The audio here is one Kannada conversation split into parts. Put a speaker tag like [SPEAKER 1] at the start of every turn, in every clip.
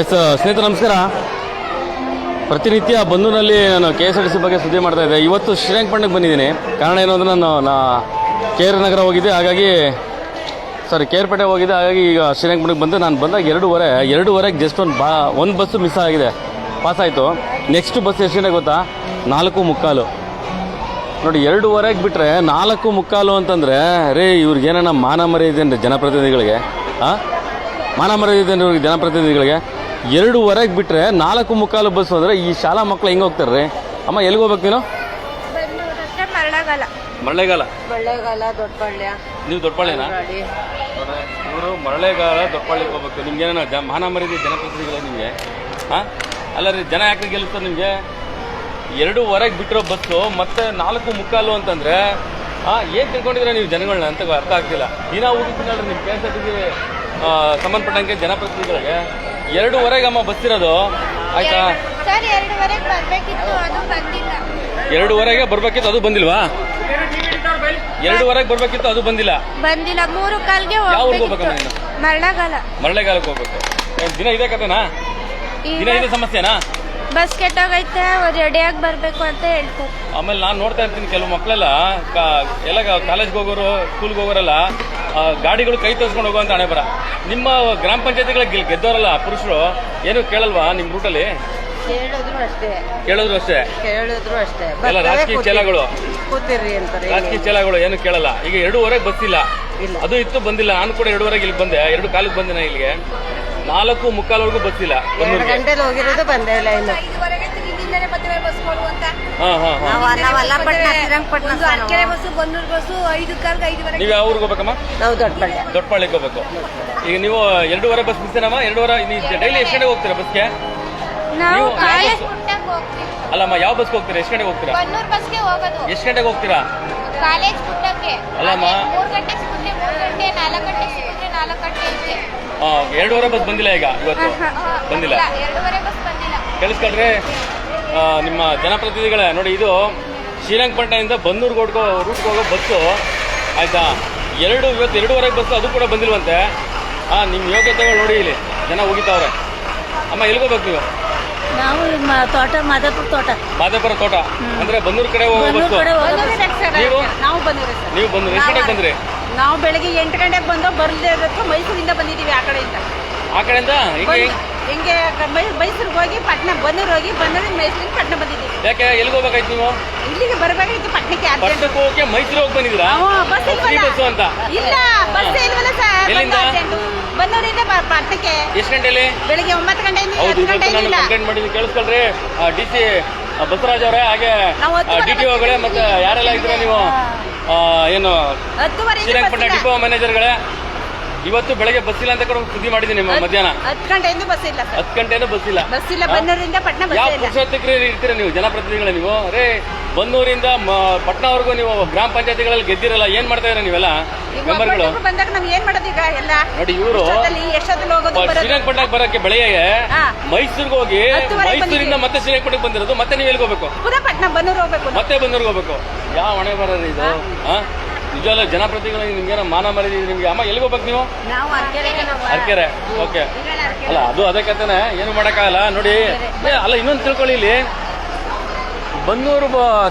[SPEAKER 1] ಎಸ್ ಸ್ನೇಹಿತರೆ, ನಮಸ್ಕಾರ. ಪ್ರತಿನಿತ್ಯ ಬಂಧುನಲ್ಲಿ ನಾನು ಕೆ ಎಸ್ ಆರ್ ಟಿ ಬಗ್ಗೆ ಸುದ್ದಿ ಮಾಡ್ತಾ ಇದ್ದೆ. ಇವತ್ತು ಶ್ರೀರಂಗಪಟ್ಟಣಕ್ಕೆ ಬಂದಿದ್ದೀನಿ. ಕಾರಣ ಏನು ಅಂದರೆ ನಾನು, ನಾ ಕೆ ಆರ್ ನಗರ ಹೋಗಿದ್ದೆ. ಹಾಗಾಗಿ ಸಾರಿ ಕೇರ್ಪೇಟೆ ಹೋಗಿದ್ದೆ. ಹಾಗಾಗಿ ಈಗ ಶ್ರೀರಂಗಪಟ್ಟಣಕ್ಕೆ ಬಂದೆ ನಾನು ಬಂದಾಗ ಎರಡೂವರೆ ಎರಡೂವರೆಗೆ ಜಸ್ಟ್ ಒಂದು ಬಾ, ಒಂದು ಬಸ್ಸು ಮಿಸ್ ಆಗಿದೆ. ಪಾಸ್ ಆಯಿತು. ನೆಕ್ಸ್ಟ್ ಬಸ್ ಎಷ್ಟಿದೆ ಗೊತ್ತಾ? ನಾಲ್ಕು ಮುಕ್ಕಾಲು. ನೋಡಿ, ಎರಡೂವರೆಗೆ ಬಿಟ್ಟರೆ ನಾಲ್ಕು ಮುಕ್ಕಾಲು ಅಂತಂದರೆ, ರೇ ಇವ್ರಿಗೇನ ಮಾನ ಮರ್ಯಾದೆ ಜನಪ್ರತಿನಿಧಿಗಳಿಗೆ? ಹಾಂ ಮಾನ ಮರ್ಯಾದೆ ಅಂದ್ರೆ ಇವ್ರಿಗೆ ಜನಪ್ರತಿನಿಧಿಗಳಿಗೆ ಎರಡೂವರೆಗೆ ಬಿಟ್ಟರೆ ನಾಲ್ಕು ಮುಕ್ಕಾಲು ಬಸ್ ಹೋದ್ರೆ ಈ ಶಾಲಾ ಮಕ್ಕಳು ಹೆಂಗೆ ಹೋಗ್ತಾರೆ ರೀ ಅಮ್ಮ ಎಲ್ಲಿಗೆ ಹೋಗ್ಬೇಕು ನೀನು? ಮಳೆಗಾಲ
[SPEAKER 2] ಮಳೆಗಾಲ
[SPEAKER 1] ನೀವು ದೊಡ್ಡಪಳ್ಳಿನ? ಇವರು ಮಳೆಗಾಲ ದೊಡ್ಡಪಳ್ಳಿಗೆ ಹೋಗ್ಬೇಕು. ನಿಮ್ಗೆ ಏನೋ ಜ ಮಾನ ಮರ್ಯಾದೆ ಜನಪ್ರತಿನಿಧಿಗಳು ನಿಮಗೆ? ಹಾಂ? ಅಲ್ಲ ರೀ ಜನ ಯಾಕೆ ಗೆಲ್ಲಿಸ್ತಾರೆ ನಿಮಗೆ? ಎರಡೂವರೆಗೆ ಬಿಟ್ಟಿರೋ ಬಸ್ಸು ಮತ್ತೆ ನಾಲ್ಕು ಮುಕ್ಕಾಲು ಅಂತಂದರೆ ಹಾಂ ಏನು ತಿಳ್ಕೊಂಡಿದ್ರೆ ನೀವು ಜನಗಳನ್ನ ಅಂತ ಅರ್ಥ ಆಗ್ತಿಲ್ಲ. ದಿನ ಹೋಗಿದ್ದೀನಿ ನೋಡ್ರಿ ನಿಮ್ಮ K S R T C ಸಂಬಂಧಪಟ್ಟಂಗೆ ಜನಪ್ರತಿನಿಧಿಗಳಿಗೆ ಎರಡೂವರೆಗೆ ಅಮ್ಮ ಬಸ್ ಇರೋದು ಆಯ್ತಾ?
[SPEAKER 2] ಸರ್ ಎರಡೂವರೆಗೆ ಬರ್ಬೇಕಿತ್ತು ಅದು ಬಂದಿಲ್ಲ.
[SPEAKER 1] ಎರಡೂವರೆಗೆ ಬರ್ಬೇಕಿತ್ತು ಅದು ಬಂದಿಲ್ವಾ? ಎರಡೂವರೆಗೆ ಬರ್ಬೇಕಿತ್ತು ಅದು ಬಂದಿಲ್ಲ.
[SPEAKER 2] ಬಂದಿಲ್ಲ ಮೂರು ಕಾಲ್ಗೆ
[SPEAKER 1] ಯಾವ ಹೋಗ್ಬೇಕಮ್ಮ ನೀನು?
[SPEAKER 2] ಮರಳಾಗಲ್ಲ
[SPEAKER 1] ಮರಳೆಗಾಲಕ್ಕೆ ಹೋಗ್ಬೇಕು. ಏನ್ ದಿನ ಇದೇ ಕತೆನಾ ದಿನ ಇದೆ ಸಮಸ್ಯೆನಾ?
[SPEAKER 2] ಬಸ್ ಕೆಟ್ಟೋಗೈತೆ ರೆಡಿಯಾಗಿ ಬರ್ಬೇಕು ಅಂತ ಹೇಳ್ತಾರೆ.
[SPEAKER 1] ಆಮೇಲೆ ನಾನು ನೋಡ್ತಾ ಇರ್ತೀನಿ ಕೆಲವು ಮಕ್ಕಳೆಲ್ಲ ಕಾ- ಎಲ್ಲ ಕಾಲೇಜ್ಗೆ ಹೋಗೋರು ಸ್ಕೂಲ್ಗೆ ಹೋಗೋರೆಲ್ಲ ಗಾಡಿಗಳು ಕೈ ತೋರಿಸ್ಕೊಂಡು ಹೋಗುವಂತ ಹಣೆ ಬರ. ನಿಮ್ಮ ಗ್ರಾಮ ಪಂಚಾಯತಿಗಳ ಗೆದ್ದವರಲ್ಲ ಪುರುಷರು ಏನು ಕೇಳಲ್ವಾ ನಿಮ್ಮ ರೂಟಲ್ಲಿ
[SPEAKER 3] ಕೇಳಿದ್ರು ಅಷ್ಟೇ.
[SPEAKER 1] ಕೇಳಿದ್ರು ಅಷ್ಟೇ?
[SPEAKER 3] ಕೇಳಿದ್ರು ಅಷ್ಟೇ.
[SPEAKER 1] ಎಲ್ಲ ರಾಜಕೀಯ ಚೇಲಗಳು
[SPEAKER 3] ಕೂತಿರ್ರಿ ಅಂತಾರೆ
[SPEAKER 1] ರಾಜಕೀಯ ಚೇಲಗಳು ಏನು ಕೇಳಲ್ಲ. ಈಗ ಎರಡೂವರೆಗೆ ಬಸ್ಸಿಲ್ಲ. ಅದು ಇತ್ತು ಬಂದಿಲ್ಲ. ನಾನು ಕೂಡ ಎರಡೂವರೆಗೆ ಇಲ್ಲಿ ಬಂದೆ. ಎರಡು ಕಾಲಕ್ಕೆ ಬಂದೆ ಇಲ್ಲಿಗೆ. ನಾಲ್ಕು ಮುಕ್ಕಾಲ್ವರೆಗೂ
[SPEAKER 3] ಎರಡು ಗಂಟೆಲಿ ಹೋಗಿರೋದು ಬಂದೇ ಇಲ್ಲ ಇನ್ನು.
[SPEAKER 1] ಹಾಂ ಹಾಂ ಹಾಂ.
[SPEAKER 3] ನಾವು ನಾವು ಅಲ್ಲಪಟ್ಟಣ ಶ್ರೀರಂಗಪಟ್ಟಣ
[SPEAKER 2] ಅರ್ಕೆರೆ ಬಸ್ಸು ಬನ್ನೂರು ಬಸ್ಸು ಐದು
[SPEAKER 1] ನೀವು ಯಾವ ಊರಿಗೆ ಹೋಗ್ಬೇಕಮ್ಮ?
[SPEAKER 3] ನಾವು
[SPEAKER 1] ಹೋಗ್ಬೇಕು. ಈಗ ನೀವು ಎರಡೂವರೆ ಬಸ್ ಮಿಸ್ಸೇನಮ್ಮ ಎರಡೂವರೆ ನೀವು ಡೈಲಿ ಎಷ್ಟು ಗಂಟೆಗೆ ಹೋಗ್ತೀರಾ ಬಸ್ಗೆ
[SPEAKER 2] ನಾವು
[SPEAKER 1] ನೀವು-
[SPEAKER 2] ಕಾಲೇಜ್ ಪುಟ್ಟಕ್ಕೆ ಹೋಗ್ತೀವಿ.
[SPEAKER 1] ಅಲ್ಲಮ್ಮ ಯಾವ ಬಸ್ಗೆ ಹೋಗ್ತೀರಾ? ಎಷ್ಟು ಗಂಟೆಗೆ ಹೋಗ್ತೀರಾ?
[SPEAKER 2] ಬನ್ನೂರು ಬಸ್ಗೆ ಹೋಗೋದು.
[SPEAKER 1] ಎಷ್ಟು ಗಂಟೆಗೆ ಹೋಗ್ತೀರಾ?
[SPEAKER 2] ಕಾಲೇಜ್ ಪುಟ್ಟಕ್ಕೆ
[SPEAKER 1] ಅಲ್ಲಮ್ಮ.
[SPEAKER 2] ಮೂರು ಮೂರು ಗಂಟೆ ನಾಲ್ಕು ಗಂಟೆಗೆ ಸಿಗುತ್ತೆ ನಾಲ್ಕು ಗಂಟೆ ಇದೆ
[SPEAKER 1] ಆ, ಎರಡೂವರೆ ಬಸ್ ಬಂದಿಲ್ಲ ಈಗ ಇವತ್ತು? ಬಂದಿಲ್ಲ? ಆ, ನಿಮ್ಮ ಜನಪ್ರತಿನಿಧಿಗಳೇ ನೋಡಿ ಇದು ಶ್ರೀರಂಗಪಟ್ಟಣದಿಂದ ಬನ್ನೂರು ರೋಡ್ಗೆ ರೂಟ್ಗೆ ಹೋಗೋ ಬಸ್ಸು. ಆಯಿತಾ? ಎರಡು ಇವತ್ತು ಎರಡೂವರೆಗೆ ಬಸ್ಸು ಅದು ಕೂಡ ಬಂದಿಲ್ವಂತೆ. ಹಾಂ ನಿಮ್ಮ ಯೋಗ್ಯತೆಗಳು ನೋಡಿ ಇಲ್ಲಿ ಜನ ಹೋಗಿತಾವ್ರೆ ಅಮ್ಮ ಎಲ್ಲಿಗೋಗ್ಬೇಕು ನೀವು?
[SPEAKER 4] ನಾವು ತೋಟ ಮಾದಾಪುರ ತೋಟ.
[SPEAKER 1] ಮಾದಾಪುರ ತೋಟ. ಅಂದ್ರೆ ಬನ್ನೂರು ಕಡೆ ಹೋಗೋ ಬಸ್ಸು? ನೀವು?
[SPEAKER 4] ನಾವು ಬಂದಿವ್ರಿ ಸರ್
[SPEAKER 1] ನೀವು ಬಂದು ಎಷ್ಟು ಗಂಟೆಗೆ ಬಂದ್ರಿ?
[SPEAKER 4] ನಾವು ಬೆಳಿಗ್ಗೆ ಎಂಟು ಗಂಟೆಗೆ ಬಂದು ಬರ್ದೇ ಇರೋದಕ್ಕೆ ಮೈಸೂರಿಂದ ಬಂದಿದ್ದೀವಿ ಆ ಕಡೆಯಿಂದ.
[SPEAKER 1] ಆ ಕಡೆಯಿಂದ? ಹಿಂಗೆ
[SPEAKER 4] ಬಂದು ಹಿಂಗೆ? ಕ- ಮೈ- ಮೈಸೂರಿಗೆ ಹೋಗಿ ಪಟ್ನ ಬನ್ನೂರು ಹೋಗಿ ಬನ್ನೂರಿಂದ ಮೈಸೂರಿಗೆ ಪಟ್ನ ಬಂದಿದ್ದೀವಿ.
[SPEAKER 1] ಯಾಕೆ ಎಲ್ಲಿಗೆ ಹೋಗ್ಬೇಕಾಯ್ತು ನೀವು?
[SPEAKER 4] ಇಲ್ಲಿಗೆ ಬರಬೇಕಾಗಿತ್ತು ಪಟ್ನಕ್ಕೆ ಅರ್ಜೆಂಟ್
[SPEAKER 1] ಪಟ್ಟಕ್ಕೆ ಹೋಗಕ್ಕೆ ಮೈಸೂರಿಗೆ ಹೋಗಿ ಬಂದಿದ್ದೀರಾ?
[SPEAKER 4] ಬಸ್
[SPEAKER 1] ಫ್ರೀ ಬಸ್ಸು ಅಂತ.
[SPEAKER 4] ಇಲ್ಲ ಬಸ್ ಇಲ್ವಲ್ಲ ಸರ್?
[SPEAKER 1] ಎಲ್ಲಿಂದ?
[SPEAKER 4] ಬನ್ನೂರಿಂದ ಬ- ಪಟ್ನಕ್ಕೆ.
[SPEAKER 1] ಎಷ್ಟು ಗಂಟೆಲಿ?
[SPEAKER 4] ಬೆಳಿಗ್ಗೆ ಒಂಬತ್ತು ಗಂಟೆಯಿಂದ
[SPEAKER 1] ಹೌದು
[SPEAKER 4] ಹತ್ತು
[SPEAKER 1] ಇವತ್ತು
[SPEAKER 4] ಗಂಟೆ
[SPEAKER 1] ನಾನು
[SPEAKER 4] ಇಲ್ಲ.
[SPEAKER 1] ಕಂಪ್ಲೇಂಟ್ ಮಾಡಿದ್ದೀನಿ ಕೇಳಿಸ್ಕೊಳ್ರಿ. ಡಿ ಸಿ ಬಸವರಾಜ್ ಅವರೇ ಹಾಗೆ
[SPEAKER 4] ನಾವು
[SPEAKER 1] ಡಿ ಟಿ ಮತ್ತೆ ಯಾರೆಲ್ಲ ಇದ್ರ ನೀವು? ಆ, ಏನು ಶ್ರೀರಂಗಪಟ್ಟಣ. ಡಿಪೋ ಮ್ಯಾನೇಜರ್ಗಳೇ ಇವತ್ತು ಬೆಳಗ್ಗೆ ಬಸ್ ಇಲ್ಲ ಅಂತ ಕೂಡ ಸುದ್ದಿ ಮಾಡಿದ್ದೀನಿ ನಿಮ್ಮ ಮಧ್ಯಾಹ್ನ.
[SPEAKER 4] ಹತ್ತು ಗಂಟೆಯಿಂದ ಬಸ್ ಇಲ್ಲ ಸರ್.
[SPEAKER 1] ಹತ್ತು ಗಂಟೆನೂ ಬಸ್ ಇಲ್ಲ
[SPEAKER 4] ಬಸ್ ಇಲ್ಲ ಪಟ್ನಾ ಬಸ್
[SPEAKER 1] ಯಾವ
[SPEAKER 4] ಇಲ್ಲ
[SPEAKER 1] ಪುರುಷೋತ್ತಕರು ಇರ್ತೀರಾ ನೀವು ಜನಪ್ರತಿನಿಧಿಗಳೇ ನೀವು? ರೇ ಬನ್ನೂರಿಂದ ಮ- ಪಟ್ನಾವರೆಗೂ ನೀವು ಗ್ರಾಮ ಪಂಚಾಯತಿಗಳಲ್ಲಿ ಗೆದ್ದಿರಲ್ಲ ಏನ್ ಮಾಡ್ತಾ ಇದ್ದೀರಾ ನೀವೆಲ್ಲ? ಮೆಂಬರ್ಗಳು.
[SPEAKER 4] ಬಂದಾಗ ನಾವ್ ಏನ್ ಮಾಡೋದು ಈಗ ಎಲ್ಲ?
[SPEAKER 1] ನೋಡಿ ಇವರು
[SPEAKER 4] ಬರೋಕೆ
[SPEAKER 1] ಶ್ರೀರಂಗಪಟ್ಟಣಕ್ಕೆ ಬರೋಕ್ಕೆ ಬೆಳೆಗೆ ಮೈಸೂರಿಗೆ ಹೋಗಿ ಮೈಸೂರಿಂದ ಮತ್ತೆ ಶ್ರೀರಂಗಪಟ್ಟಣಕ್ಕೆ ಬಂದಿರೋದು ಮತ್ತೆ ನೀವು ಎಲ್ಲಿ ಹೋಗ್ಬೇಕು?
[SPEAKER 4] ಪುನಃ ಪಟ್ನ ಬನ್ನೂರು ಹೋಗ್ಬೇಕು.
[SPEAKER 1] ಮತ್ತೆ ಬನ್ನೂರಿಗೆ ಹೋಗ್ಬೇಕು. ಯಾವ ಹೊಣೆ ಬರೋದು ಇದು? ನಿಜವಲ್ಲ ಜನಪ್ರತಿನಿಧಿಗಳು ನಿಮ್ಗೇನೋ ಮಾನ ಮರ್ಯಾದೆ ನಿಮ್ಗೆ. ಅಮ್ಮ ಎಲ್ಲಿಗೆ ಹೋಗ್ಬೇಕು ನೀವು? ಅರ್ಕೆರೆ ಓಕೆ. ಅಲ್ಲ ಅದು ಅದಕ್ಕೆ ಏನು ಮಾಡೋಕ್ಕಾಗಲ್ಲ. ನೋಡಿ. ಅಲ್ಲ ಇನ್ನೊಂದು ತಿಳ್ಕೊಳ್ಳಿ ಇಲ್ಲಿ. ಬನ್ನೂರು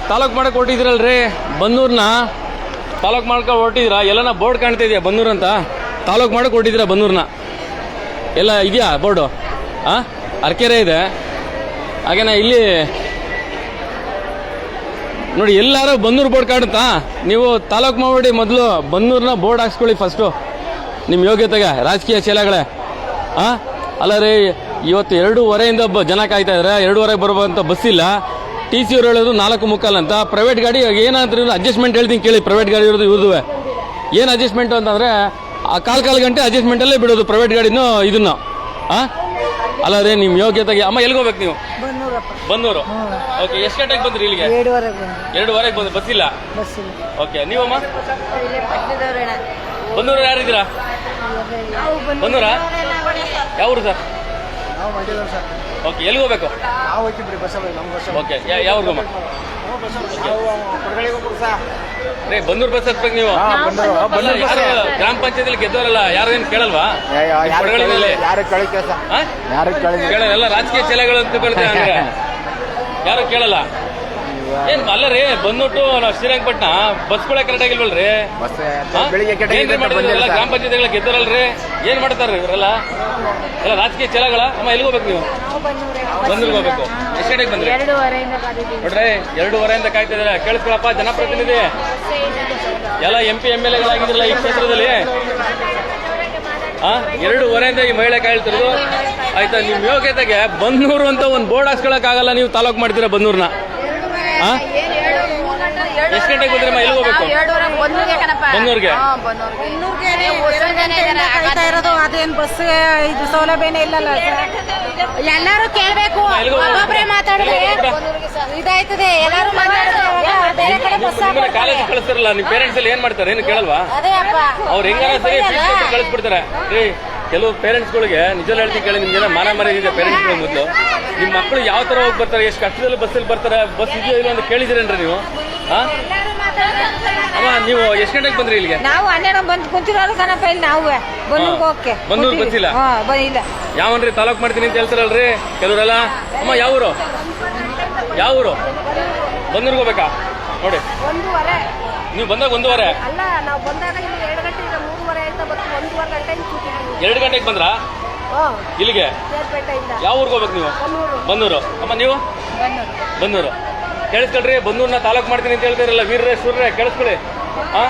[SPEAKER 1] ತಾಲೂಕ್ ಮಾಡಕ್ ಹೊರಟಿದ್ರಲ್ರಿ? ಬನ್ನೂರ್ನ ತಾಲೂಕ್ ಮಾಡ್ಕೊ ಹೊರಟಿದ್ರ? ಎಲ್ಲನ ಬೋರ್ಡ್ ಕಾಣ್ತಾ ಇದೆಯಾ ಬನ್ನೂರು ಅಂತ? ತಾಲೂಕ್ ಮಾಡಕ್ಕೆ ಹೊರಟಿದ್ದೀರಾ ಬನ್ನೂರ್ನ? ಎಲ್ಲ ಇದೆಯಾ ಬೋರ್ಡು? ಆ? ಅರ್ಕೆರೆ ಇದೆ. ಹಾಗೇನ ಇಲ್ಲಿ ನೋಡಿ, ಎಲ್ಲಾರು ಬನ್ನೂರು ಬೋರ್ಡ್ ಕಾಣುತ್ತಾ? ನೀವು ತಾಲೂಕ್ ಮಾಡಿ ಮೊದಲು, ಬನ್ನೂರ್ನ ಬೋರ್ಡ್ ಹಾಕ್ಸ್ಕೊಳ್ಳಿ ಫಸ್ಟು ನಿಮ್ಮ ಯೋಗ್ಯತೆಗೆ, ರಾಜಕೀಯ ಚೇಲೆಗಳೇ ಹಾಂ ಅಲ್ಲ ರೀ, ಇವತ್ತು ಎರಡೂವರೆಯಿಂದ ಬ ಜನ ಕಾಯ್ತಾ ಇದ್ದಾರೆ ಎರಡೂವರೆಗೆ ಬರುವಂಥ ಬಸ್ ಇಲ್ಲ. ಟಿ ಸಿ ಅವ್ರು ಹೇಳೋದು ನಾಲ್ಕು ಮುಕ್ಕಾಲು ಅಂತ. ಪ್ರೈವೇಟ್ ಗಾಡಿ ಏನಾದ್ರೂ ಅಡ್ಜಸ್ಟ್ಮೆಂಟ್ ಹೇಳ್ತೀನಿ ಕೇಳಿ. ಪ್ರೈವೇಟ್ ಗಾಡಿ ಇರೋದು ಇವ್ರದ್ದು ಏನು ಅಡ್ಜಸ್ಟ್ಮೆಂಟ್ ಅಂತಂದರೆ ಆ ಕಾಲು ಕಾಲು ಗಂಟೆ ಅಡ್ಜಸ್ಟ್ಮೆಂಟಲ್ಲೇ ಬಿಡೋದು ಪ್ರೈವೇಟ್ ಗಾಡಿನೂ ಇದನ್ನು. ಹಾಂ ಅಲ್ಲ ಅದೇ ನಿಮ್ಮ ಯೋಗ್ಯತೆಗೆ ಅಮ್ಮ ಎಲ್ಲಿಗೆ ಹೋಗ್ಬೇಕು ನೀವು? ಬನ್ನೂರು. ಓಕೆ ಎಷ್ಟು ಗಂಟೆಗೆ ಬಂದ್ರಿ ಇಲ್ಲಿಗೆ?
[SPEAKER 3] ಎರಡುವರೆಗೆ
[SPEAKER 1] ಬಂದು ಬಸ್ ಇಲ್ಲ
[SPEAKER 3] ಬಸ್ ಇಲ್ಲ
[SPEAKER 1] ಓಕೆ ನೀವಮ್ಮ?
[SPEAKER 3] ಬಂದೂರು
[SPEAKER 1] ಬನ್ನೂರು ಯಾರಿದ್ದೀರಾ? ಬಂದೂರಾ ಯಾವ ಊರು ಸರ್?
[SPEAKER 5] ನಾವು ಮಂಡ್ಯದವ್ರು ಸರ್.
[SPEAKER 1] ಓಕೆ ಎಲ್ಲಿ ಹೋಗ್ಬೇಕು?
[SPEAKER 5] ನಾವು ಬಸ್ಸಲ್ಲಿ ನಮ್ಮ ಬಸ್
[SPEAKER 1] ಓಕೆ ಯಾವ ಊರ್ಗಮ್ಮ?
[SPEAKER 5] ನಾವು ಕೊಡಗಡೆಗೆ ಹೋಗ್ಬೇಕು ಸರ್
[SPEAKER 1] ರೇ ಬಂದೂರು ಬಸ್ ಹತ್ಬೇಕು ನೀವು? ಅಲ್ಲ, ಯಾರು ಗ್ರಾಮ ಪಂಚಾಯತಿಲಿ ಗೆದ್ದವರಲ್ಲ ಯಾರು ಏನು ಕೇಳಲ್ವಾ
[SPEAKER 5] ಯಾರು
[SPEAKER 1] ಹಾ?
[SPEAKER 5] ಯಾರು ಕಳಿಕೆ
[SPEAKER 1] ಕೇಳಲ್ಲ ಎಲ್ಲ ರಾಜಕೀಯ ಚಲೆಗಳು ಅಂತ ಕೇಳ್ತಾರೆ ಅಂದ್ರೆ ಯಾರು ಕೇಳಲ್ಲ? ಏನ್ ಅಲ್ಲ ರೀ ಬಂದ್ಬಿಟ್ಟು ನಾವು ಶ್ರೀರಂಗಪಟ್ಟಣ ಬಸ್ಗಳೇ ಕರೆಕ್ಟ್ ಆಗಿಲ್ವಲ್ರಿ?
[SPEAKER 5] ಬಸ್
[SPEAKER 1] ಹಾ?
[SPEAKER 5] ಬೆಳಿಗ್ಗೆ ಕೆಟ್ಟ
[SPEAKER 1] ಏನ್ರಿ ಮಾಡಿದ್ರಲ್ಲ ಗ್ರಾಮ ಪಂಚಾಯತಿಗಳ ಗೆದ್ದರಲ್ರಿ? ಏನ್ ಮಾಡ್ತಾರ್ರಿ ಇವರೆಲ್ಲ? ಎಲ್ಲ ರಾಜಕೀಯ ಚಲಗಳ ಅಮ್ಮ ಎಲ್ಲಿ ಹೋಗ್ಬೇಕು ನೀವು? ಬಂದೂರ್ಗೆ ಹೋಗ್ಬೇಕು. ಎಷ್ಟು ಗಂಟೆಗೆ ಬಂದ್ರಿ? ನೋಡ್ರಿ ಎರಡೂವರೆಯಿಂದ ಕಾಯ್ತಾ ಇದಾರೆ ಕೇಳಿಸ್ಕೊಳಪ್ಪ ಜನಪ್ರತಿನಿಧಿ. ಎಲ್ಲ ಎಂ ಪಿ ಎಂ ಎಲ್ ಎಗಳಾಗಿದ್ರಲ್ಲ ಈ ಕ್ಷೇತ್ರದಲ್ಲಿ? ಆ ಎರಡೂವರೆಯಿಂದ ಈ ಮಹಿಳೆ ಕಾಯ್ತಿರೋದು ಆಯ್ತಾ ನಿಮ್ ಯೋಗ್ಯತೆಗೆ ಬನ್ನೂರು ಅಂತ ಒಂದು ಬೋರ್ಡ್ ಹಾಕ್ಸ್ಕೊಳಕ್ ಆಗಲ್ಲ ನೀವು ತಾಲೂಕ್ ಮಾಡ್ತೀರಾ ಬನ್ನೂರ್ನ? ಎಷ್ಟು ಗಂಟೆಗೆ ಬಂದ್ರಮ್ಮ ಹೋಗ್ಬೇಕು? ಬನ್ನೂರ್ಗೆ?
[SPEAKER 4] ಇರೋದು ಅದೇನ್ ಬಸ್ ಇದು ಸೌಲಭ್ಯನೇ ಇಲ್ಲಲ್ಲ
[SPEAKER 3] ಎಲ್ಲಾರು ಕೇಳ್ಬೇಕು? ಒಬ್ಬೊಬ್ರೆ ಮಾತಾಡಿದ್ರೆ? ಇದಾಯ್ತದೆ. ಎಲ್ಲಾರು ಮಾತಾಡಿದ್ರೆ ಬೇರೆ ಕಡೆ ಬಸ್
[SPEAKER 1] ಕಾಲೇಜ್ ಕಳಿಸ್ತಾರಲ್ಲ ನಿಮ್ ಪೇರೆಂಟ್ಸ್ ಎಲ್ಲ ಏನ್ ಮಾಡ್ತಾರೆ? ಏನು ಕೇಳಲ್ವಾ?
[SPEAKER 3] ಅದೇ ಅಪ್ಪ.
[SPEAKER 1] ಅವ್ರು ಹೆಂಗಾರ ಸರಿ ಕಳಿಸ್ಬಿಡ್ತಾರೆ. ರೀ ಕೆಲವು ಪೇರೆಂಟ್ಸ್ಗಳಿಗೆ ನಿಜ ಹೇಳ್ತೀನಿ ಕೇಳಿ ನಿಮ್ಗೆ ಮಾನ ಮರ್ಯಾದೆ ಇದೆ ಪೇರೆಂಟ್ಸ್ಗಳ ಮೊದಲು. ನಿಮ್ಮ ಮಕ್ಕಳು ಯಾವ ತರ ಹೋಗಿ ಬರ್ತಾರೆ ಎಷ್ಟು ಕಷ್ಟದಲ್ಲಿ ಬಸ್ಸಲ್ಲಿ ಬರ್ತಾರೆ ಬಸ್ ಇದೆಯೋ ಇಲ್ಲ ಅಂತ ಕೇಳಿದಿರೇನ್ರಿ ನೀವು? ಹಾಂ ಅಮ್ಮ ನೀವು ಎಷ್ಟು ಗಂಟೆಗೆ ಬಂದ್ರಿ ಇಲ್ಲಿಗೆ?
[SPEAKER 4] ನಾವು ಹನ್ನೆರಡು ಬಂದು ಕುಂತಿರೋರು ಕಣಪ್ಪ ಇಲ್ಲಿ ನಾವು. ಬಂದೂರ್ಗೆ ಓಕೆ
[SPEAKER 1] ಬಂದೂರ್ಗೆ ಬಂದಿಲ್ಲ?
[SPEAKER 4] ಹಾ ಬ- ಇಲ್ಲ.
[SPEAKER 1] ಯಾವನ್ರಿ ತಾಲೂಕ್ ಮಾಡ್ತೀನಿ ಅಂತ ಹೇಳ್ತಾರಲ್ರಿ ಕೆಲವರೆಲ್ಲ? ಅಮ್ಮ ಯಾವ ಊರು ಯಾವ ಊರು ಬಂದೂರ್ಗೆ ಹೋಗ್ಬೇಕಾ? ನೋಡಿ.
[SPEAKER 3] ಒಂದೂವರೆ.
[SPEAKER 1] ನೀವು ಬಂದಾಗ ಒಂದೂವರೆ?
[SPEAKER 3] ಅಲ್ಲ ನಾವು ಬಂದಾಗ ಇಲ್ಲಿ ಎರಡು ಮೂರುವರೆ ಆಯ್ತಾ ಒಂದೂವರೆ ಗಂಟೆ
[SPEAKER 1] ಎರಡು ಗಂಟೆಗೆ ಬಂದ್ರಾ? ಇಲ್ಲಿಗೆ? ಯಾವ ಊರಿಗೆ ಹೋಗ್ಬೇಕು ನೀವು?
[SPEAKER 3] ಬನ್ನೂರು.
[SPEAKER 1] ಅಮ್ಮ ನೀವು? ಬನ್ನೂರು. ಕೇಳಿಸ್ಕೊಳ್ರಿ ಬನ್ನೂರ್ನ ತಾಲೂಕ್ ಮಾಡ್ತೀನಿ ಅಂತ ಹೇಳ್ತಾರಲ್ಲ ವೀರ್ರೆ ಸೂರ್ರೆ ಕೇಳಿಸ್ಕೊಳ್ಳಿ ಹಾ?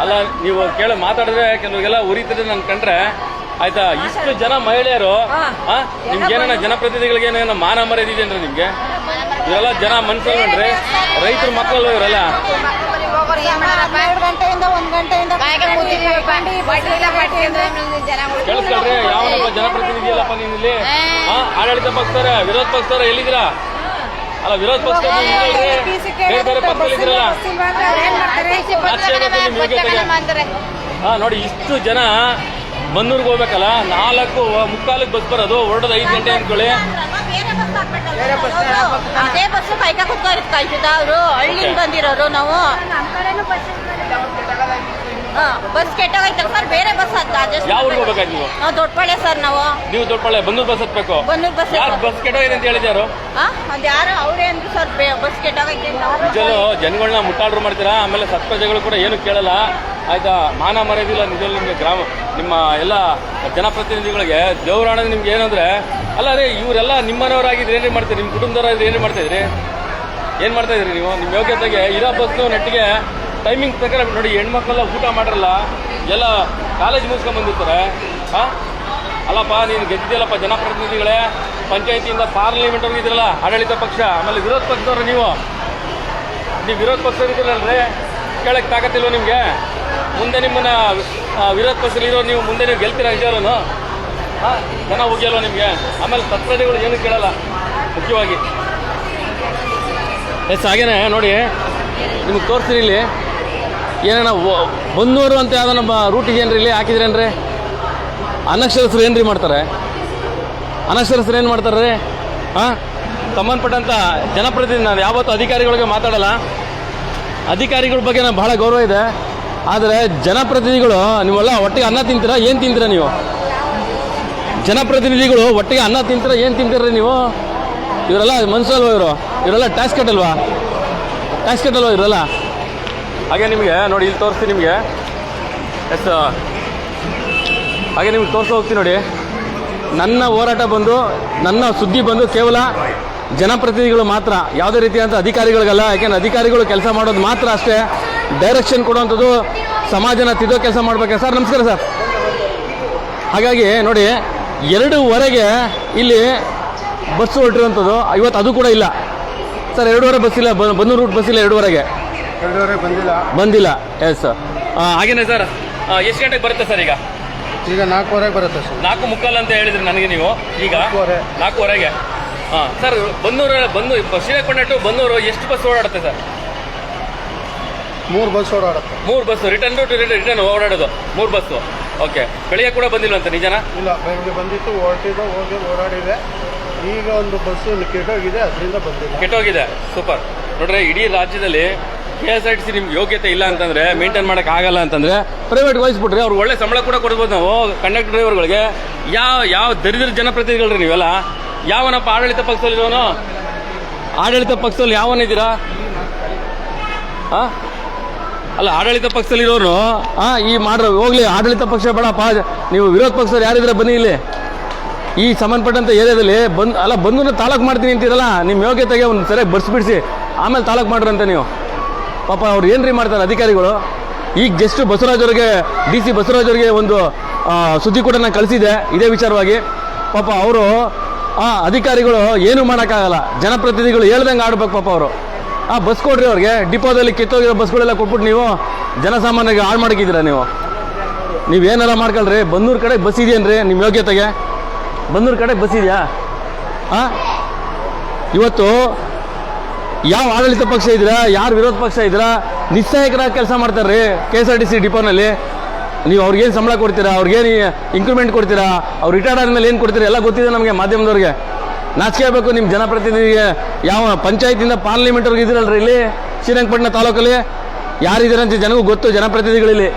[SPEAKER 1] ಅಲ್ಲ ನೀವು ಕೇಳಿ ಮಾತಾಡಿದ್ರೆ ಕೆಲವರಿಗೆಲ್ಲ ಉರಿತದೆ ನನ್ ಕಂಡ್ರೆ. ಆಯ್ತಾ ಇಷ್ಟು ಜನ ಮಹಿಳೆಯರು ಹಾ. ನಿಮ್ಗೆ ಏನೇನ ಜನಪ್ರತಿನಿಧಿಗಳಿಗೆ ಏನೇನೋ ಮಾನ ಮರ್ಯಾದೆ ಅಂದ್ರೆ ನಿಮ್ಗೆ? ಇವರೆಲ್ಲ ಜನ ಮನ್ಸಲ್ವೇನ್ರಿ? ರೈತರ ಮಕ್ಕಳಲ್ಲ ಇವರೆಲ್ಲ?
[SPEAKER 4] ಎರಡು ಗಂಟೆಯಿಂದ ಒಂದ್ ಗಂಟೆಯಿಂದ
[SPEAKER 1] ಕೇಳಿಸ್ಕೊಳ್ರಿ ಯಾವನೊಬ್ಬ ಜನಪ್ರತಿನಿಧಿ ಅಲ್ಲಪ್ಪ ನೀನ್ ಇಲ್ಲಿ. ಹಾ ಆಡಳಿತ ಪಕ್ಷರ ವಿರೋಧ ಪಕ್ಷರ ಎಲ್ಲಿದ್ದೀರಾ? ಅಲ್ಲ ವಿರೋಧ ಪಕ್ಷ? ಬೇರೆ ಬೇರೆ ಹಾ ನೋಡಿ ಇಷ್ಟು ಜನ ಮನ್ನೂರ್ಗೆ ಹೋಗ್ಬೇಕಲ್ಲ ನಾಲ್ಕು ಮುಕ್ಕಾಲಕ್ಕೆ ಬಸ್ ಬರೋದು ಹೊರಡೋದು ಐದು ಗಂಟೆ ಅಂದ್ಕೊಳ್ಳಿ
[SPEAKER 4] ಅದೇ ಬಸ್ ಕೈಕ ಕುತ್ಕೊಂಡಿರ್ತಾ ಕಳ್ಸಿದ ಅವರು. ಹಳ್ಳಿಯಿಂದ ಬಂದಿರೋರು ನಾವು. ಬಸ್ ಕೆಟ್ಟೋಗೈತೆ ಸರ್ ಬೇರೆ ಬಸ್ adjust
[SPEAKER 1] ಯಾವ ಊರಿಗೆ. ಹೋಗ್ಬೇಕಾಯ್ತು ನೀವು?
[SPEAKER 4] ನಾವು ದೊಡ್ಡಪಳ್ಳೆ ಸರ್ ನಾವು.
[SPEAKER 1] ನೀವು ದೊಡ್ಡಪಳ್ಳೆ ಬಂದೂರು ಬಸ್ ಹತ್ಬೇಕು?
[SPEAKER 4] ಬಂದೂರು ಬಸ್
[SPEAKER 1] ಯಾರು ಬಸ್ ಕೆಟ್ಟೋಗಿದೆ ಅಂತ ಹೇಳಿದ್ಯಾರು
[SPEAKER 4] ಹಾ ಅದ್ಯಾರು ಅವರೇ ಅಂದ್ರು ಸರ್ ಬೇ- ಬಸ್ ಕೆಟ್ಟೋಗೈತೆ ಅಂತ.
[SPEAKER 1] ನಿಜಲು ಜನಗಳನ್ನ ಮುಟ್ಟಾಡ್ರು ಮಾಡ್ತೀರಾ? ಆಮೇಲೆ ಸತ್ ಪ್ರಜೆಗಳು ಕೂಡ ಏನು ಕೇಳಲ್ಲ. ಆಯ್ತಾ ಮಾನ ಮರ್ಯಾದಿಲ್ಲ ನಿಜ ನಿಮಗೆ ಗ್ರಾಮ ನಿಮ್ಮ ಎಲ್ಲ ಜನಪ್ರತಿನಿಧಿಗಳಿಗೆ. ದೇವರಾಣದ ನಿಮ್ಗೆ ಏನಂದ್ರೆ ಅಲ್ಲ ರೀ ಇವರೆಲ್ಲ ನಿಮ್ಮನವರಾಗಿದ್ರೆ ಏನೇ ಮಾಡ್ತೀರಿ? ನಿಮ್ಮ ಕುಟುಂಬದವರಾಗಿದ್ರೆ ಏನೇ ಮಾಡ್ತಾ ಇದ್ರಿ? ಏನು ಮಾಡ್ತಾ ಇದ್ರಿ ನೀವು? ನಿಮ್ಮ ಯೋಗ್ಯತೆಗೆ ಇರೋ ಬಸ್ಸು ನೆಟ್ಟಿಗೆ ಟೈಮಿಂಗ್ ಪ್ರಕಾರ ನೋಡಿ ಹೆಣ್ಮಕ್ಳೆಲ್ಲ ಊಟ ಮಾಡಿರಲ್ಲ, ಎಲ್ಲ ಕಾಲೇಜ್ ಮುಗಿಸ್ಕೊಂಬಂದಿರ್ತಾರೆ ಹಾಂ? ಅಲ್ಲಪ್ಪ, ನೀನು ಗೆದ್ದಿದ್ದೀಯಲ್ಲಪ್ಪ ಜನಪ್ರತಿನಿಧಿಗಳೇ, ಪಂಚಾಯತಿಯಿಂದ ಪಾರ್ಲಿಮೆಂಟ್ವರೆಗೆ ಇದ್ರಲ್ಲ, ಆಡಳಿತ ಪಕ್ಷ, ಆಮೇಲೆ ವಿರೋಧ ಪಕ್ಷದವ್ರು ನೀವು. ನೀವು ವಿರೋಧ ಪಕ್ಷದವ್ರು ಇದ್ರಲ್ರಿ ಕೇಳಕ್ಕೆ ತಾಕತ್ತಿಲ್ವ ನಿಮಗೆ? ಮುಂದೆ ನಿಮ್ಮನ್ನ ವಿರೋಧ ಪಕ್ಷದಲ್ಲಿ ಇರೋ ನೀವು ಮುಂದೆ ನೀವು ಗೆಲ್ತೀರಾ ನಿಜವಲ್ಲೂ ಹಾಂ? ಜನ ಹೋಗ್ಯಲ್ವ ನಿಮಗೆ? ಆಮೇಲೆ ತತ್ಪ್ರಜೆಗಳು ಏನು ಕೇಳಲ್ಲ, ಮುಖ್ಯವಾಗಿ. ಎಸ್, ಹಾಗೇನೆ, ನೋಡಿ, ನಿಮಗೆ ತೋರಿಸ್ತೀನಿ ಇಲ್ಲಿ. ಏನೇನ ಬಂದವರು ಅಂತ ಯಾವ್ದನ್ನ ರೂಟಿಗೆ ಏನ್ರಿ ಇಲ್ಲಿ ಹಾಕಿದ್ರೇನ್ರಿ? ಅನಕ್ಷರಸ್ಥರು ಏನ್ರಿ ಮಾಡ್ತಾರೆ? ಅನಕ್ಷರಸ್ಥರು ಏನು ಮಾಡ್ತಾರೆ ರೀ ಹಾಂ? ಸಂಬಂಧಪಟ್ಟಂಥ ಜನಪ್ರತಿನಿಧಿ ನಾನು ಯಾವತ್ತೂ ಅಧಿಕಾರಿಗಳಿಗೆ ಮಾತಾಡಲ್ಲ. ಅಧಿಕಾರಿಗಳ ಬಗ್ಗೆ ನಾನು ಬಹಳ ಗೌರವ ಇದೆ. ಆದರೆ ಜನಪ್ರತಿನಿಧಿಗಳು, ನೀವೆಲ್ಲ ಒಟ್ಟಿಗೆ ಅನ್ನ ತಿಂತೀರಾ, ಏನು ತಿಂತೀರಾ ನೀವು? ಜನಪ್ರತಿನಿಧಿಗಳು ಒಟ್ಟಿಗೆ ಅನ್ನ ತಿಂತೀರಾ, ಏನು ತಿಂತೀರ್ರಿ ನೀವು? ಇವರೆಲ್ಲ ಮನ್ಸಲ್ವಾ ಇವರು? ಇವರೆಲ್ಲ ಟ್ಯಾಕ್ಸ್ ಕಟ್ಟಲ್ವಾ ಟ್ಯಾಕ್ಸ್ ಕಟ್ಟಲ್ವಾ ಇವರೆಲ್ಲ? ಹಾಗೆ ನಿಮಗೆ, ನೋಡಿ ಇಲ್ಲಿ ತೋರಿಸ್ತೀನಿ ನಿಮಗೆ. ಎಸ್ ಹಾಗೆ ನಿಮ್ಗೆ ತೋರಿಸ್ತಾ ಹೋಗ್ತೀನಿ ನೋಡಿ. ನನ್ನ ಹೋರಾಟ ಬಂದು, ನನ್ನ ಸುದ್ದಿ ಬಂದು ಕೇವಲ ಜನಪ್ರತಿನಿಧಿಗಳು ಮಾತ್ರ, ಯಾವುದೇ ರೀತಿಯಾದಂಥ ಅಧಿಕಾರಿಗಳಿಗಲ್ಲ, ಯಾಕೆಂದ್ರೆ ಅಧಿಕಾರಿಗಳು ಕೆಲಸ ಮಾಡೋದು ಮಾತ್ರ ಅಷ್ಟೇ. ಡೈರೆಕ್ಷನ್ ಕೊಡುವಂಥದ್ದು ಸಮಾಜನ ತಿದ್ದೋ ಕೆಲಸ ಮಾಡ್ಬೇಕಾ. ಸರ್ ನಮಸ್ಕಾರ ಸರ್ ಹಾಗಾಗಿ, ನೋಡಿ, ಎರಡೂವರೆಗೆ ಇಲ್ಲಿ ಬಸ್ಸು ಹೊರಟಿರುವಂಥದ್ದು. ಇವತ್ತು ಅದು ಕೂಡ ಇಲ್ಲ. ಸರ್ ಎರಡೂವರೆ ಬಸ್ ಇಲ್ಲ, ಬ- ಬನ್ನೂರು ರೂಟ್ ಬಸ್ ಇಲ್ಲ ಎರಡೂವರೆಗೆ.
[SPEAKER 5] ಎರಡೂವರೆ ಬಂದಿಲ್ಲ.
[SPEAKER 1] ಬಂದಿಲ್ಲ. ಎಸ್ ಹಾಗೇನೆ ಸರ್ ಎಷ್ಟು ಗಂಟೆಗೆ ಬರುತ್ತೆ ಸರ್ ಈಗ?
[SPEAKER 5] ಈಗ ನಾಲ್ಕುವರೆಗೆ ಬರುತ್ತೆ ಸರ್
[SPEAKER 1] ನಾಲ್ಕು ಮುಕ್ಕಾಲು ಅಂತ ಹೇಳಿದ್ರಿ ನನಗೆ ನೀವು. ಈಗ?
[SPEAKER 5] ನಾಲ್ಕೂವರೆ.
[SPEAKER 1] ನಾಲ್ಕೂವರೆಗೆ? ಹಾಂ ಸರ್ ಬನ್ನೂರು ಬಂದು ಶ್ರೀರಂಗಪಟ್ಟಣ ಟು ಬನ್ನೂರು ಎಷ್ಟು ಬಸ್ ಓಡಾಡುತ್ತೆ ಸರ್
[SPEAKER 5] ಮೂರು ಬಸ್ ಓಡಾಡುತ್ತೆ.
[SPEAKER 1] ಮೂರು ಬಸ್ಸು ರಿಟರ್ನ್ ಟು ರಿಟರ್ನ್ ಓಡಾಡೋದು. ಮೂರು ಬಸ್ಸು ಓಕೆ ಬೆಳಿಗ್ಗೆ ಕೂಡ ಬಂದಿಲ್ಲ ಅಂತ ನಿಜನಾ?
[SPEAKER 5] ಇಲ್ಲ ಬೆಳಿಗ್ಗೆ ಬಂದಿತ್ತು ಹೊರಟಿದ್ದು ಹೋಗಿ ಓಡಾಡಿದೆ. ಈಗ ಒಂದು ಬಸ್ ಕೆಟ್ಟೋಗಿದೆ ಅದರಿಂದ ಬಂದಿದೆ
[SPEAKER 1] ಕೆಟ್ಟೋಗಿದೆ. ಸೂಪರ್ ನೋಡ್ರಿ ಇಡೀ ರಾಜ್ಯದಲ್ಲಿ K S R T C ನಿಮ್ಗೆ ಯೋಗ್ಯತೆ ಇಲ್ಲ ಅಂತಂದ್ರೆ ಮೇಂಟೈನ್ ಮಾಡಕ್ ಆಗಲ್ಲ ಅಂತಂದ್ರೆ ಪ್ರೈವೇಟ್ ವಹಿಸ್ಬಿಟ್ರೆ ಅವ್ರು ಒಳ್ಳೆ ಸಂಬಳ ಕೂಡ ಕೊಡ್ಬೋದು ನಾವು ಕಂಡಕ್ಟರ್ ಡ್ರೈವರ್ಗಳಿಗೆ ಯಾವ ಯಾವ ದರಿದ್ರ ಜನಪ್ರತಿನಿಧಿಗಳ್ರಿ ನೀವೆಲ್ಲ? ಯಾವನಪ್ಪ ಆಡಳಿತ ಪಕ್ಷದಲ್ಲಿರೋನು ಆಡಳಿತ ಪಕ್ಷದಲ್ಲಿ ಯಾವನಿದ್ದೀರಾ ಹಾಂ ಅಲ್ಲ, ಆಡಳಿತ ಪಕ್ಷದಲ್ಲಿರೋರು ಹಾ ಈ ಮಾಡ್ರ, ಹೋಗ್ಲಿ, ಆಡಳಿತ ಪಕ್ಷ ಬೇಡಪ್ಪ ನೀವು ವಿರೋಧ ಪಕ್ಷದಲ್ಲಿ ಯಾರಿದ್ರೆ ಬನ್ನಿ ಇಲ್ಲಿ. ಈ ಸಂಬಂಧಪಟ್ಟಂತ ಏರಿಯಾದಲ್ಲಿ ಬಂದು, ಅಲ್ಲ ಬಂದು ತಾಲೂಕು ಮಾಡ್ತೀನಿ ಅಂತೀರಲ್ಲ ನಿಮ್ಮ ಯೋಗ್ಯತೆಗೆ ಒಂದು ಸರಿಯಾಗಿ ಬರ್ಸ್ಬಿಡಿಸಿ. ಆಮೇಲೆ ತಾಲೂಕು ಮಾಡ್ರಂತೆ ನೀವು. ಪಾಪ ಅವ್ರು ಏನ್ರಿ ಮಾಡ್ತಾರೆ ಅಧಿಕಾರಿಗಳು? ಈಗ ಗೆಸ್ಟ್ ಬಸವರಾಜ್ ಅವರಿಗೆ ಡಿ ಸಿ ಬಸವರಾಜ್ ಒಂದು ಸುದ್ದಿ ಕೂಡ ನಾನು ಕಳಿಸಿದೆ ಇದೇ ವಿಚಾರವಾಗಿ. ಪಾಪ ಅವರು, ಆ, ಅಧಿಕಾರಿಗಳು ಏನು ಮಾಡೋಕ್ಕಾಗಲ್ಲ. ಜನಪ್ರತಿನಿಧಿಗಳು ಹೇಳ್ದಂಗೆ ಆಡ್ಬೇಕು ಪಾಪ ಅವರು. ಆ ಬಸ್ ಕೊಡ್ರಿ ಅವ್ರಿಗೆ. ಡಿಪೋದಲ್ಲಿ ಕಿತ್ತೋಗಿರೋ ಬಸ್ಗಳೆಲ್ಲ ಕೊಟ್ಬಿಟ್ಟು ನೀವು ಜನಸಾಮಾನ್ಯರಿಗೆ ಹಾಳು ಮಾಡಕ್ಕಿದ್ದೀರಾ ನೀವು? ನೀವೇನೆಲ್ಲ ಮಾಡ್ಕೊಳ್ರಿ? ಬಂದೂರು ಕಡೆ ಬಸ್ ಇದೆಯೇನ್ರಿ ನಿಮ್ಮ ಯೋಗ್ಯತೆಗೆ? ಬಂದೂರು ಕಡೆ ಬಸ್ ಇದೆಯಾ? ಹಾಂ ಇವತ್ತು ಯಾವ ಆಡಳಿತ ಪಕ್ಷ ಇದ್ದೀರಾ? ಯಾರು ವಿರೋಧ ಪಕ್ಷ ಇದ್ದೀರಾ? ನಿಸ್ಸಹಾಯಕರಾಗಿ ಕೆಲಸ ಮಾಡ್ತಾರೆ K S R T C ಡಿಪೋನಲ್ಲಿ ನೀವು ಅವ್ರಿಗೇನು ಸಂಬಳ ಕೊಡ್ತೀರಾ? ಅವ್ರಿಗೇನು ಇನ್ಕ್ರಿಮೆಂಟ್ ಕೊಡ್ತೀರಾ? ಅವ್ರು ರಿಟೈರ್ಡ್ ಆದಮೇಲೆ ಏನು ಕೊಡ್ತೀರಾ? ಎಲ್ಲ ಗೊತ್ತಿದೆ ನಮಗೆ ಮಾಧ್ಯಮದವ್ರಿಗೆ. ನಾಚಿಕೆ ಆಗಬೇಕು ನಿಮ್ಮ ಜನಪ್ರತಿನಿಧಿಗೆ. ಯಾವ ಪಂಚಾಯತಿಂದ ಪಾರ್ಲಿಮೆಂಟ್ವರೆಗೆ ರೀ ಇಲ್ಲಿ? ಶ್ರೀರಂಗಪಟ್ಟಣ ತಾಲೂಕಲ್ಲಿ. ಯಾರಿದ್ದೀರಂತ ಜನಗೂ ಗೊತ್ತು, ಜನಪ್ರತಿನಿಧಿಗಳಲ್ಲಿ.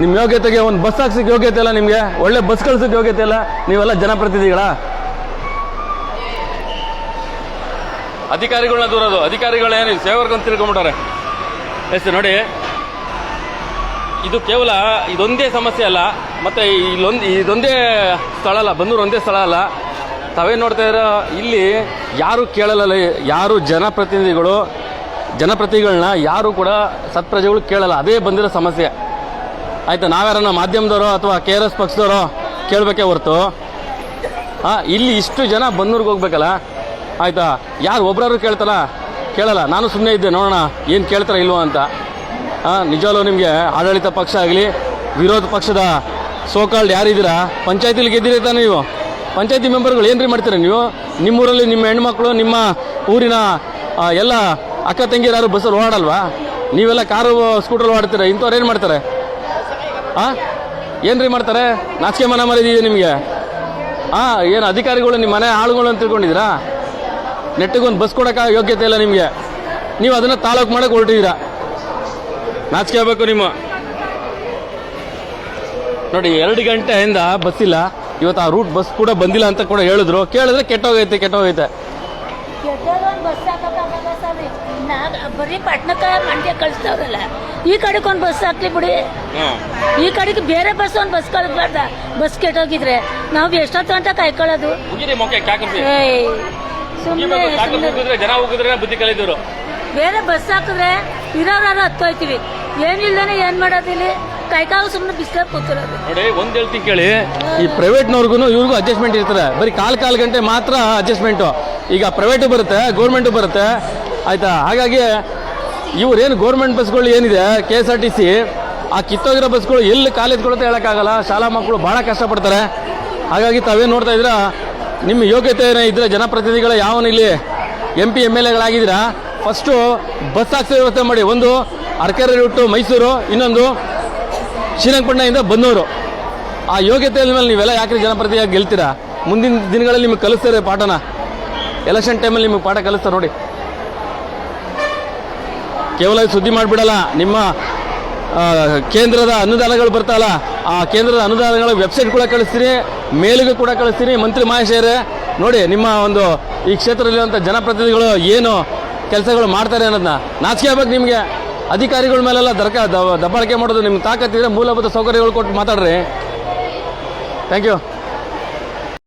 [SPEAKER 1] ನಿಮ್ಮ ಯೋಗ್ಯತೆಗೆ ಒಂದು ಬಸ್ ಹಾಕ್ಸಕ್ಕೆ ಯೋಗ್ಯತೆ ಇಲ್ಲ ನಿಮಗೆ. ಒಳ್ಳೆ ಬಸ್ ಕಳ್ಸೋಕ್ಕೆ ಯೋಗ್ಯತೆ ಇಲ್ಲ. ನೀವೆಲ್ಲ ಜನಪ್ರತಿನಿಧಿಗಳ? ಅಧಿಕಾರಿಗಳನ್ನ ದೂರೋದು ಅಧಿಕಾರಿಗಳೇನು ಸೇವರ್ಗಂತ ತಿಳ್ಕೊಂಬಿಟ್ಟಾರೆ ಎಸ್, ನೋಡಿ. ಇದು ಕೇವಲ ಇದೊಂದೇ ಸಮಸ್ಯೆ ಅಲ್ಲ, ಮತ್ತು ಇಲ್ಲೊಂದು ಇದೊಂದೇ ಸ್ಥಳ ಅಲ್ಲ ಬಂದೂರು ಒಂದೇ ಸ್ಥಳ ಅಲ್ಲ. ತಾವೇ ನೋಡ್ತಾ ಇರೋ ಇಲ್ಲಿ ಯಾರು ಕೇಳಲ್ಲ ಯಾರು ಜನಪ್ರತಿನಿಧಿಗಳು ಜನಪ್ರತಿನಿಧಿಗಳನ್ನ ಯಾರು ಕೂಡ ಸತ್ಪ್ರಜೆಗಳು ಕೇಳಲ್ಲ. ಅದೇ ಬಂದಿರೋ ಸಮಸ್ಯೆ. ಆಯ್ತಾ, ನಾವ್ಯಾರನ್ನ ಮಾಧ್ಯಮದವರು ಅಥವಾ ಕೆ ಆರ್ ಎಸ್ ಪಕ್ಷದವರು ಕೇಳಬೇಕೇ ಹೊರತು. ಇಲ್ಲಿ ಇಷ್ಟು ಜನ ಬಂದೂರ್ಗೆ ಹೋಗ್ಬೇಕಲ್ಲ ಆಯ್ತಾ? ಯಾರು ಒಬ್ರಾರು ಕೇಳ್ತಲ್ಲ ಕೇಳಲ್ಲ, ನಾನು ಸುಮ್ಮನೆ ಇದ್ದೆ, ನೋಡೋಣ, ಏನು ಕೇಳ್ತಾರ ಇಲ್ವೋ ಅಂತ. ಹಾಂ ನಿಜವಲ್ಲೂ ನಿಮಗೆ ಆಡಳಿತ ಪಕ್ಷ ಆಗಲಿ, ವಿರೋಧ ಪಕ್ಷದ ಸೋಕಾಲ್ಡ್ ಯಾರಿದ್ದೀರಾ ಪಂಚಾಯತಿಲಿ ಗೆದ್ದಿರಿ ತಾನೆ ನೀವು? ಪಂಚಾಯತಿ ಮೆಂಬರ್ಗಳು ಏನ್ರಿ ಮಾಡ್ತೀರಾ ನೀವು? ನಿಮ್ಮೂರಲ್ಲಿ ನಿಮ್ಮ ಹೆಣ್ಮಕ್ಳು, ನಿಮ್ಮ ಊರಿನ ಎಲ್ಲ ಅಕ್ಕ ತಂಗಿಯರು ಬಸ್ಸಲ್ಲಿ ಓಡಾಡಲ್ವಾ? ನೀವೆಲ್ಲ ಕಾರು ಸ್ಕೂಟರ್ ಓಡ್ತೀರಾ ಇಂಥವ್ರು ಏನು ಮಾಡ್ತಾರೆ? ಹಾಂ ರೀ ಮಾಡ್ತಾರೆ? ನಾಚಿಕೆ ಮನ ಮರಿದೀವಿ ನಿಮಗೆ? ಹಾಂ ಏನು ಅಧಿಕಾರಿಗಳು ನಿಮ್ಮ ಮನೆ ಆಳುಗಳು ಅಂತ ತಿಳ್ಕೊಂಡಿದ್ದೀರಾ? ನೆಟ್ಟಿಗೊಂದು ಬಸ್ ಕೊಡೋಕೆ ಯೋಗ್ಯತೆ ಇಲ್ಲ ನಿಮಗೆ. ನೀವು ಅದನ್ನು ತಾಲೂಕು ಮಾಡಕ್ಕೆ ಹೊರಟಿದ್ದೀರಾ? ನಾಚಿಕೆ ಆಗಬೇಕು ನಿಮ್ಮ. ನೋಡಿ ಎರಡು ಗಂಟೆಯಿಂದ ಬಸ್ ಇಲ್ಲ. ಇವತ್ತು ಆ ರೂಟ್ ಬಸ್ ಕೂಡ ಬಂದಿಲ್ಲ ಅಂತ ಕೂಡ ಹೇಳಿದ್ರು. ಕೇಳಿದ್ರೆ ಕೆಟ್ಟೋಗೈತೆ ಕೆಟ್ಟೋಗೈತೆ.
[SPEAKER 6] ಬರೀ ಪಟ್ನಕ್ಕ ಮಂಡ್ಯ ಕಳಿಸ್ತವ್ರಲ್ಲ ಈ ಕಡೆಗೆ ಒಂದು ಬಸ್ ಹಾಕ್ಲಿ ಬಿಡಿ. ಈ ಕಡೆಗೆ ಬೇರೆ ಬಸ್ ಒಂದು ಬಸ್ ಕಳಿಸ್ಬಾರ್ದ. ಬಸ್ ಕೆಟ್ಟೋಗಿದ್ರೆ. ನಾವು ಎಷ್ಟೊತ್ತು ಗಂಟೆ ಕಾಯ್ಕೊಳ್ಳೋದು ಸುಮ್ಮನೆ
[SPEAKER 1] ಜನ ಹೋಗಿದ್ರೆ ಬುದ್ಧಿ ಕಲಿದ್ರು
[SPEAKER 6] ಬೇರೆ ಬಸ್ ಹಾಕಿದ್ರೆ ಇರೋರು ಹತ್ತೋಯ್ತೀವಿ ಏನಿಲ್ದೇನೆ ಏನು ಏನ್ ಇಲ್ಲಿ? ಕೈಕಾಲು ಸುಮ್ಮನೆ ಬಿಸಿಲಾಗ ಕೂತಿರೋದು.
[SPEAKER 1] ನೋಡಿ ಒಂದ್ ಹೇಳ್ತೀನಿ ಕೇಳಿ. ಈ ಪ್ರೈವೇಟ್ನವ್ರಿಗೂ ಇವ್ರಿಗೂ ಅಡ್ಜಸ್ಟ್ಮೆಂಟ್ ಇರ್ತಾರೆ ಬರೀ ಕಾಲ್ ಕಾಲ್ ಗಂಟೆ ಮಾತ್ರ ಅಡ್ಜಸ್ಟ್ಮೆಂಟು ಈಗ ಪ್ರೈವೇಟು ಬರುತ್ತೆ ಗೌರ್ಮೆಂಟು ಬರುತ್ತೆ. ಆಯ್ತಾ? ಹಾಗಾಗಿ ಇವ್ರೇನು ಗೌರ್ಮೆಂಟ್ ಬಸ್ಗಳು ಏನಿದೆ K S R T C ಆ ಕಿತ್ತೋಗಿರೋ ಬಸ್ಗಳು ಎಲ್ಲಿ ಕಾಲೇಜ್ಕೊಳುತ್ತೆ ಹೇಳೋಕ್ಕಾಗಲ್ಲ ಶಾಲಾ ಮಕ್ಕಳು ಭಾಳ ಕಷ್ಟಪಡ್ತಾರೆ. ಹಾಗಾಗಿ ತಾವೇನು ನೋಡ್ತಾ ಇದ್ದೀರಾ? ನಿಮ್ಮ ಯೋಗ್ಯತೆ ಇದ್ರೆ ಜನಪ್ರತಿನಿಧಿಗಳ ಯಾವನು ಇಲ್ಲಿ ಎಂ ಪಿ ಎಂ ಎಲ್ ಎಗಳಾಗಿದ್ದೀರಾ ಫಸ್ಟು ಬಸ್ ಹಾಕ್ಸೋ ವ್ಯವಸ್ಥೆ ಮಾಡಿ. ಒಂದು ಅರ್ಕೆರೆ ರೂಟು ಮೈಸೂರು ಇನ್ನೊಂದು, ಶ್ರೀರಂಗಪಟ್ಟಣದಿಂದ ಬಂದವರು ಆ ಯೋಗ್ಯತೆ ಮೇಲೆ ನೀವೆಲ್ಲ ಯಾಕೆ ಜನಪ್ರತಿಯಾಗಿ ಗೆಲ್ತೀರಾ? ಮುಂದಿನ ದಿನಗಳಲ್ಲಿ ನಿಮಗೆ ಕಲಿಸ್ತಾರೆ ಪಾಠನ. ಎಲೆಕ್ಷನ್ ಟೈಮಲ್ಲಿ ನಿಮಗೆ ಪಾಠ ಕಲಿಸ್ತಾರೆ ನೋಡಿ. ಕೇವಲ ಸುದ್ದಿ ಮಾಡಿಬಿಡಲ್ಲ. ನಿಮ್ಮ ಕೇಂದ್ರದ ಅನುದಾನಗಳು ಬರ್ತಾವಲ್ಲ ಆ ಕೇಂದ್ರದ ಅನುದಾನಗಳ ವೆಬ್ಸೈಟ್ ಕೂಡ ಕಳಿಸ್ತೀನಿ ಮೇಲಿಗೂ ಕೂಡ ಕಳಿಸ್ತೀನಿ. ಮಂತ್ರಿ ಮಹೇಶರೇ ನೋಡಿ, ನಿಮ್ಮ ಒಂದು ಈ ಕ್ಷೇತ್ರದಲ್ಲಿರುವಂಥ ಜನಪ್ರತಿನಿಧಿಗಳು ಏನು ಕೆಲಸಗಳು ಮಾಡ್ತಾರೆ ಅನ್ನೋದನ್ನ ನಾಚಿಕೆ ಆಗ್ಬೇಕು ನಿಮಗೆ. ಅಧಿಕಾರಿಗಳ ಮೇಲೆಲ್ಲ ದರ್ಕ ದಬ್ಬಾಳಿಕೆ ಮಾಡೋದು ನಿಮ್ಗೆ ತಾಕತ್ತಿದ್ರೆ ಮೂಲಭೂತ ಸೌಕರ್ಯಗಳು ಕೊಟ್ಟು ಮಾತಾಡ್ರಿ. Thank you